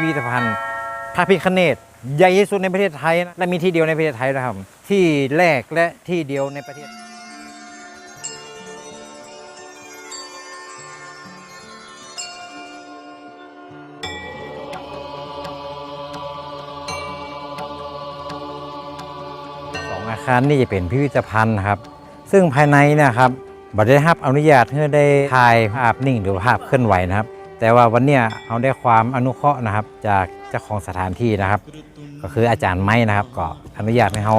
พิพิธภัณฑ์พระพิคเนตใหญ่ที่สุดในประเทศไทยนะและมีที่เดียวในประเทศไทยนะครับ ที่แรกและที่เดียวในประเทศสองอาคารนี่จะเป็นพิพิธภัณฑ์ครับ ซึ่งภายในนะครับบัได้รับอนุญาตให้ได้ถ่ายภาพนิ่งหรือภาพเคลื่อนไหวนะครับ แต่ว่าวันเนี้ยเราได้ความอนุเคราะห์นะครับ จากเจ้าของสถานที่นะครับ ก็คืออาจารย์ไม้นะครับ ก็อนุญาตให้เรา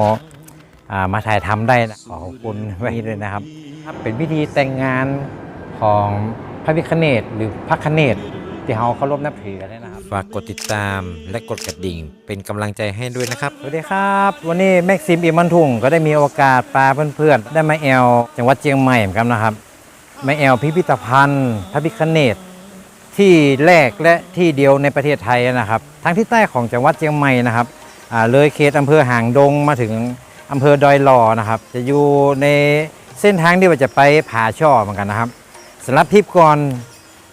อ่ามาถ่ายทำได้นะขอขอบคุณไว้ด้วยนะครับครับเป็นพิธีแต่งงานของพระพิคเนตหรือพระคเนตที่เราเคารพนับถือกันนะครับ ฝากกดติดตามและกดกระดิ่ง เป็นกำลังใจให้ด้วยนะครับ สวัสดีครับ วันนี้แม็กซิมอิมันทุ่งก็ได้มีโอกาสพาเพื่อนๆ ได้มาแอลจังหวัดเชียงใหม่เหมือนกันนะครับ มาแอลพิพิธภัณฑ์พระพิคเนต ที่แรกและที่เดียวในประเทศไทยนะครับทางที่ใต้ของจังหวัดเชียงใหม่นะครับเลยเขตอำเภอหางดงมาถึงอำเภอดอยหล่อนะครับ จะอยู่ในเส้นทางที่ว่าจะไปผาช่อเหมือนกันนะครับสำหรับทริปก่อน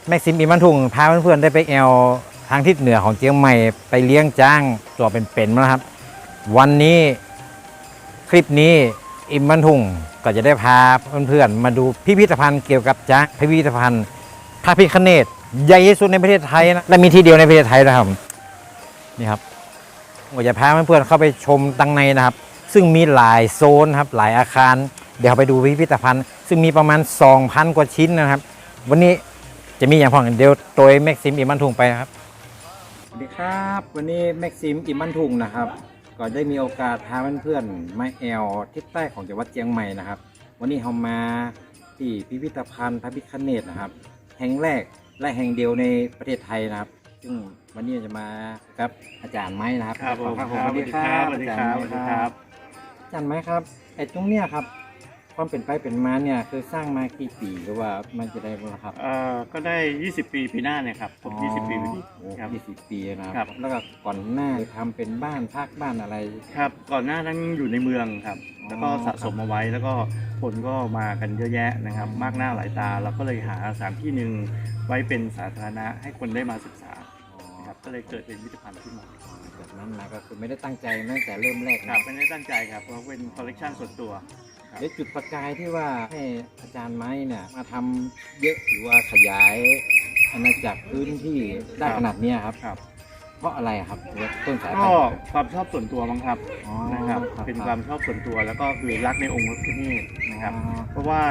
แม็กซิมอิมันทุ่งพาเพื่อนๆได้ไปแอลทางทิศเหนือของเชียงใหม่ไปเลี้ยงจ้างตัวเป็นๆมาครับ วันนี้คลิปนี้อิมบันทุงก็จะได้พาเพื่อนๆมาดูพิพิธภัณฑ์เกี่ยวกับจ๊ะพิพิธภัณฑ์พระพิคเนต ใหญ่ที่สุดในประเทศไทยนะและมีที่เดียวในประเทศไทยนะครับนี่ครับผมจะพาเพื่อนๆเข้าไปชมตังในนะครับ ซึ่งมีหลายโซนครับหลายอาคาร เดี๋ยวไปดูพิพิธภัณฑ์ ซึ่งมีประมาณ 2,000 กว่าชิ้นนะครับ วันนี้จะมีอย่างพองเดี๋ยวโดยแม็กซิมอิมันทุงไปนะครับสวัสดีครับ วันนี้แม็กซิมอิมันทุงนะครับก็ได้มีโอกาสพาเพื่อนๆมาแอลทิศใต้ของจังหวัดเชียงใหม่นะครับ วันนี้เรามาที่พิพิธภัณฑ์พระพิคเนตนะครับ แห่งแรก และแห่งเดียวในประเทศไทยนะครับ ซึ่งวันนี้จะมากับอาจารย์ไม้นะครับครับผมขอสวัสดีครับสวัสดีครับสวัสดีครับอาจารย์ไม้ครับไอ้ตรงเนี้ยครับความเป็นไปเป็นมาเนี่ยคือสร้างมากี่ปีหรือว่ามันจะได้บ้างครับ เอ่อก็ได้ 20 ปีปีหน้าเนี่ยครับครบ20 ปีพอดีโอ้ครับ ยี่สิบปีนะคครัรับแล้วก็ก่อนหน้าทำเป็นบ้านพักบ้านอะไร ครับ ก่อนหน้านั้นอยู่ในเมืองครับ แล้วก็อ๋อสะสมเอาไว้แล้วก็คนก็มากันเยอะแยะนะครับ มากหน้าหลายตาเราก็เลยหาสถานที่หนึ่ง ไว้เป็นสาธารณะให้คนได้มาศึกษานะครับก็เลยเกิดเป็นพิพิธภัณฑ์ขึ้นมาจากนั้นมาก็คือไม่ได้ตั้งใจตั้งแต่เริ่มแรกคนะรับไม่ได้ตั้งใจครับเพราะเป็นคอลเลกชันส่วนตัว ครับเดี๋ยวจุดประกายที่ว่าให้อาจารย์ไม้เนี่ยมาทำเยอะหรือว่าขยายอาณาจักรพื้นที่ได้ขนาดเนี้ยครับ ครับเพราะอะไรครับต้นสายปก็ลายเหตุความชอบส่วนตัวมั้งครับอ๋อนะครับ เป็นความชอบส่วนตัวแล้วก็คือรักในองค์พระพิฆเนศนะครับอ๋อเพราะว่า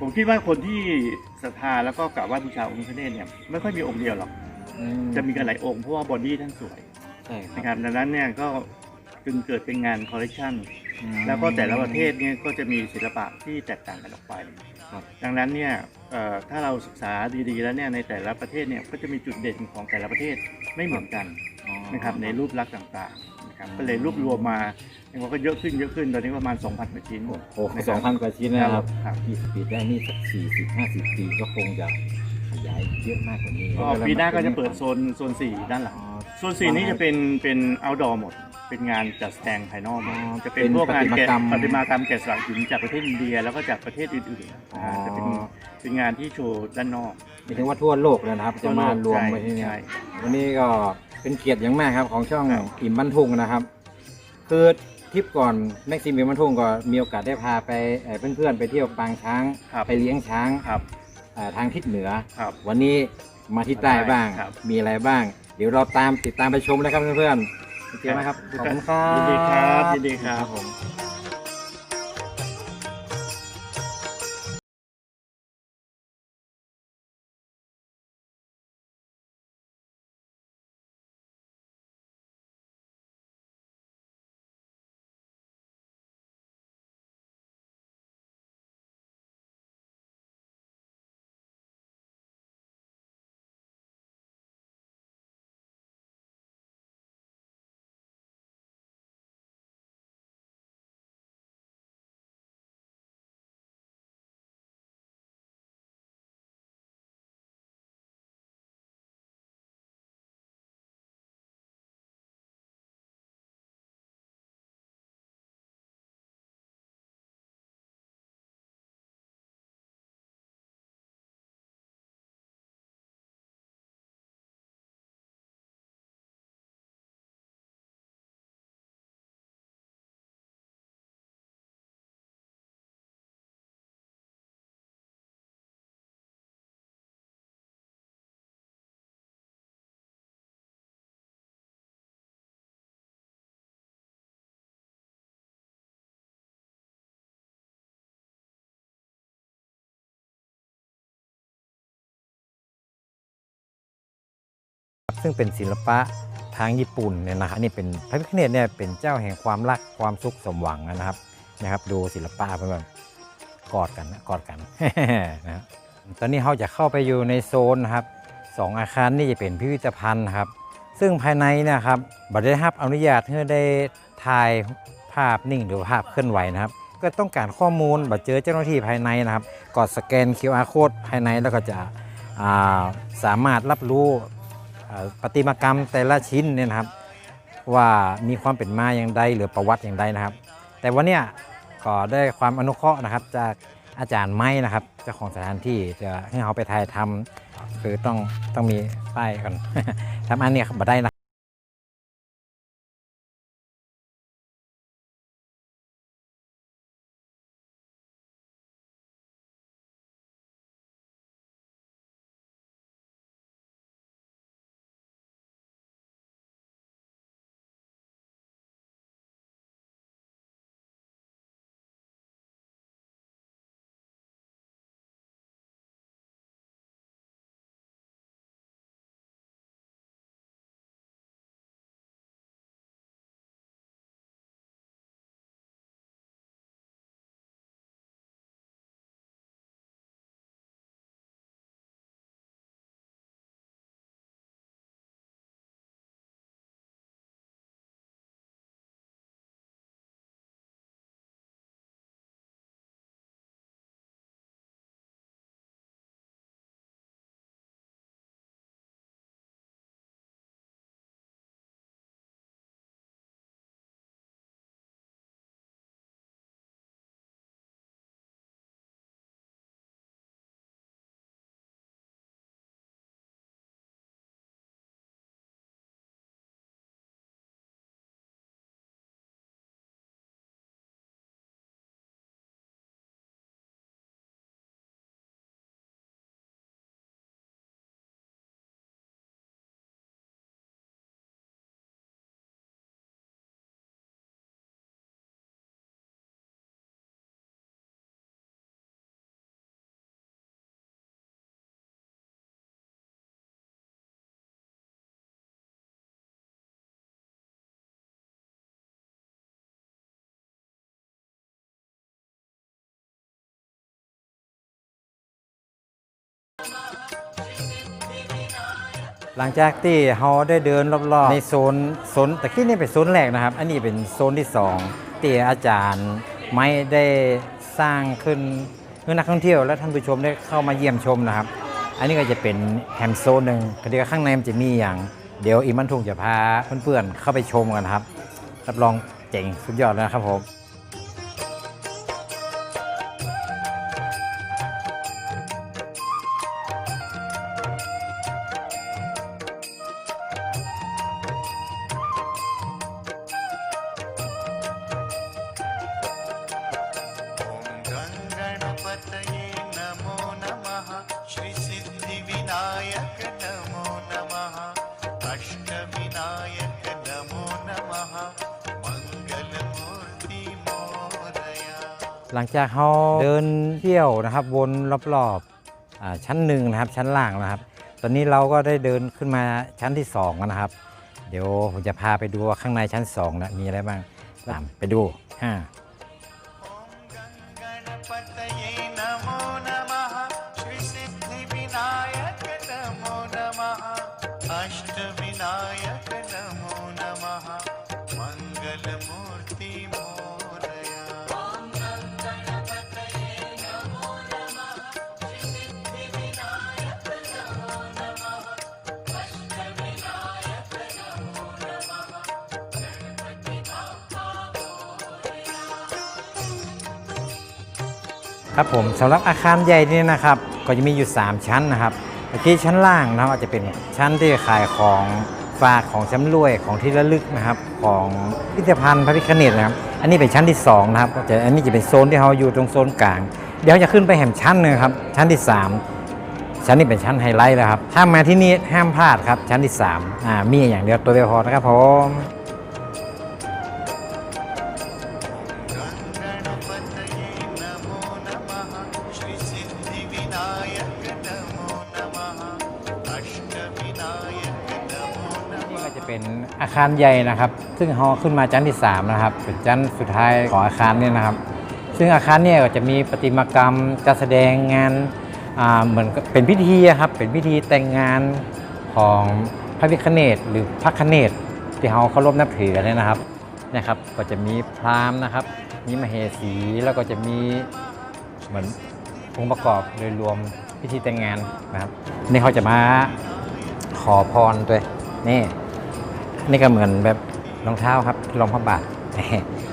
ผมคิดว่าคนที่ศรัทธาแล้วก็กราบไหว้บูชาองค์พระพิฆเนศเนี่ยไม่ค่อยมีองค์เดียวหรอก อืจะมีกันหลายองค์เพราะว่าบอดี้ท่านสวยใช่คนะครัรับบดังนั้นเนี่ยก็จึงเกิดเป็นงานคอลเลกชันอืม แล้วก็แต่ละประเทศเนี่ยก็จะมีศิลปะที่แตกต่างกันออกไปครับ ดังนั้นเนี่ยเอ่อถ้าเราศึกษาดีๆแล้วเนี่ยในแต่ละประเทศเนี่ยก็จะมีจุดเด่นของแต่ละประเทศไม่เหมือนกันอ๋อนะครับในรูปลักษณ์ต่างๆ นะครับก็เลยรวบรวมมาเนี่ยมันก็เยอะขึ้นเยอะขึ้นตอนนี้ประมาณ 2,000กว่าชิ้น โอ้โหนะคสรัอบงพันกว่าชิ้นนะครับครับ ยี่สิบปีได้นี่สักสี่สิบห้าสิบปีก็คงจะขยายเยอะมากกว่านี้ก็ปีหน้าก็จะเปิดโซนโซนสี่ด้านหลัง อ๋อโซนสี่นี้จะเป็นเป็น outdoor หมด เป็นงานจัดแสดงภายนอกหมดอ๋อจะเป็นพวกงานแกะเป็นประปติฏิมามากกรรรรม มแกะสลักหินจากประเทศอินเดียแล้วก็จากประเทศอื่นๆอ๋ออ่าจะเป็นเป็นงานที่โชว์ด้านนอกหมายถึงว่าทั่วโลกเลยนะครับ จะมารวมไว้ที่นี่ใช่ วันนี้ก็ เป็นเกียรติอย่างมากครับของช่องครับ อิ่มบรรทุงนะครับ คือทริปก่อนแม็กซิมอิ่มบรรทุงก็มีโอกาสได้พาไปเอ่อเพื่อนๆไปเที่ยวปางช้าง ครับไปเลี้ยงช้างครับ เอ่อทางทิศเหนือ ครับ วันนี้มาที่ใต้บ้าง ครับ มีอะไรบ้าง เดี๋ยวเราตามติดตามไปชมเลยครับเพื่อนๆเจอไหมครับขอบคุณครับ ยินดีครับยินดีครับ ผม ซึ่งเป็นศิลปะทางญี่ปุ่นเนี่ยนะครับอันนี้เป็นพระพิฆเนศเนี่ยเป็นเจ้าแห่งความรักความสุขสมหวังนะครับนะครับดูศิลปะเพื่อนกอดกันกอดกันนะครับตอนนี้เราจะเข้าไปอยู่ในโซนนะครับสองอาคารนี่จะเป็นพิพิธภัณฑ์ครับ ซึ่งภายในนะครับบัตรได้รับอนุญาตให้ได้ถ่ายภาพนิ่งหรือภาพเคลื่อนไหวนะครับ ก็ต้องการข้อมูลบัตรเจอเจ้าหน้าที่ภายในนะครับกดสแกน QR code ภายในแล้วก็จะาสามารถรับรู้ ประติมากรรมแต่ละชิ้นเนี่ยนะครับ ว่ามีความเป็นมาอย่างใดหรือประวัติอย่างใดนะครับ แต่วันนี้ก็ได้ความอนุเคราะห์นะครับ จากอาจารย์ไม้นะครับเจ้าของสถานที่จะให้เขาไปถ่ายทำคือต้องต้องมีป้ายก่อนทำอันนี้ยมาได้นะ หลังจากที่เราได้เดินรอบๆ ในโซนโซนแต่ที่นี่เป็นโซนแรกนะครับ อันนี้เป็นโซนที่สองที่อาจารย์ไม่ได้สร้างขึ้นเพื่อนักท่องเที่ยวและท่านผู้ชมได้เข้ามาเยี่ยมชมนะครับ อันนี้ก็จะเป็นแฮมโซนหนึ่งเดี๋ยวข้างในมันจะมีอย่าง เดี๋ยวอีมันทุงจะพาเพื่อนๆเข้าไปชมกันครับ รับรองเจ๋งสุดยอดนะครับผม หลังจากเขาเดินเที่ยวนะครับวนรอบๆชั้นหนึ่งนะครับชั้นล่างนะครับ ตอนนี้เราก็ได้เดินขึ้นมาชั้นที่2นะครับ เดี๋ยวผมจะพาไปดูว่าข้างในชั้น2นะมีอะไรบ้างตามไปดูฮ5 ครับผมสำหรับอาคารใหญ่นี่นะครับ ก็จะมีอยู่ 3 ชั้นนะครับเมื่อกี้ชั้นล่างนะครับอาจจะเป็นชั้นที่ขายของฝากของชำร่วยของที่ระลึกนะครับ ของพิพิธภัณฑ์พระพิฆเนศนะครับ อันนี้เป็นชั้นที่2นะครับจะอันนี้จะเป็นโซนที่เราอยู่ตรงโซนกลาง เดี๋ยวจะขึ้นไปแห่มชั้นหนึ่งครับชั้นที่ 3 ชั้นนี้เป็นชั้นไฮไลท์แล้วครับถ้ามาที่นี่ห้ามพลาดครับชั้นที่3อ่ามีอย่างเดียวตัวเดียวพอนะครับผมาคารใหญ่นะครับ ซึ่งเราขึ้นมาชั้นที่3นะครับเป็นชั้นสุดท้ายของอาคารเนี่ยนะครับ ซึ่งอาคารเนี่ยก็จะมีประติมากรรมการแสดงงานาเหมือนเป็นพิธีครับเป็นพิธีแต่งงานของพระพิคเนตหรือพระคเนตที่เราเคารพนับถือกันเนี่ยนะครับนะครับ ก็จะมีพราหมณ์นะครับ มีมเหสีแล้วก็จะมีเหมือนองค์ประกอบโดยรวมพิธีแต่งงานนะครับนี่เขาจะมาขอพรด้วยนี่ นี่ก็เหมือนแบบรองเท้าครับรองพระบาท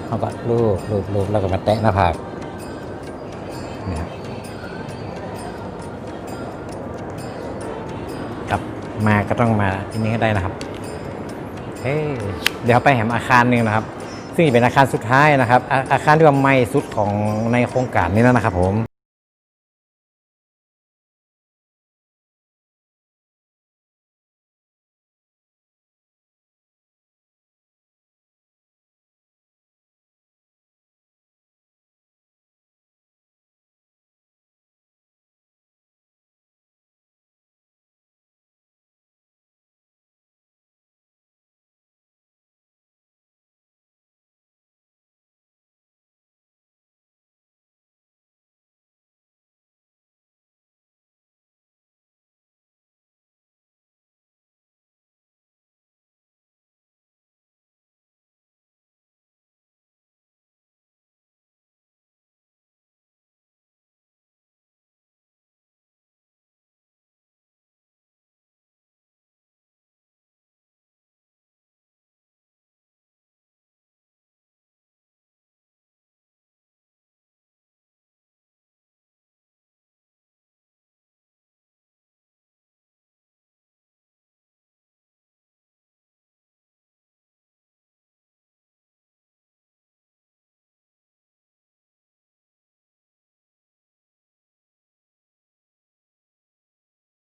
เขาก็รูปรูปรูปแล้วก็มาแตะหน้าผากนะครับกับมาก็ต้องมาที่นี่ให้ได้นะครับเฮ้เดี๋ยวไปแหมอาคารหนึ่งนะครับ ซึ่งเป็นอาคารสุดท้ายนะครับ อาอาคารที่ว่าใหม่สุดของในโครงการนี้แล้วนะครับผม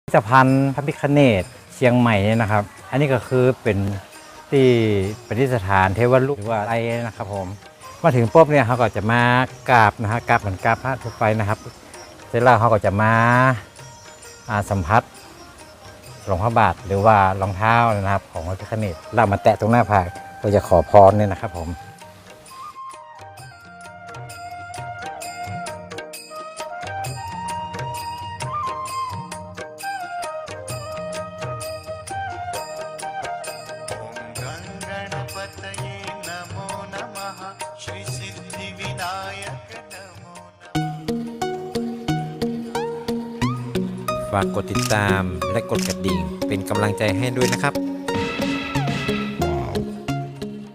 พิพิธภัณฑ์พระพิคเนตเชียงใหม่เนี่ยนะครับ อันนี้ก็คือเป็นที่ปฏิสถานเทวรูปหรือว่าอะไรนะครับผม มาถึงปุ๊บเนี่ยเขาก็จะมากราบนะฮะกราบเหมือนกราบพระทั่วไปนะครับ เสร็จแล้วเขาก็จะมาอาสัมผัสหลวงพระบาทหรือว่ารองเท้านะครับ ของพระพิคเนตเรามาแตะตรงหน้าผากเราจะขอพรเนี่ยนะครับผม ฝากกดติดตามและกดกระดิ่ง เป็นกำลังใจให้ด้วยนะครับ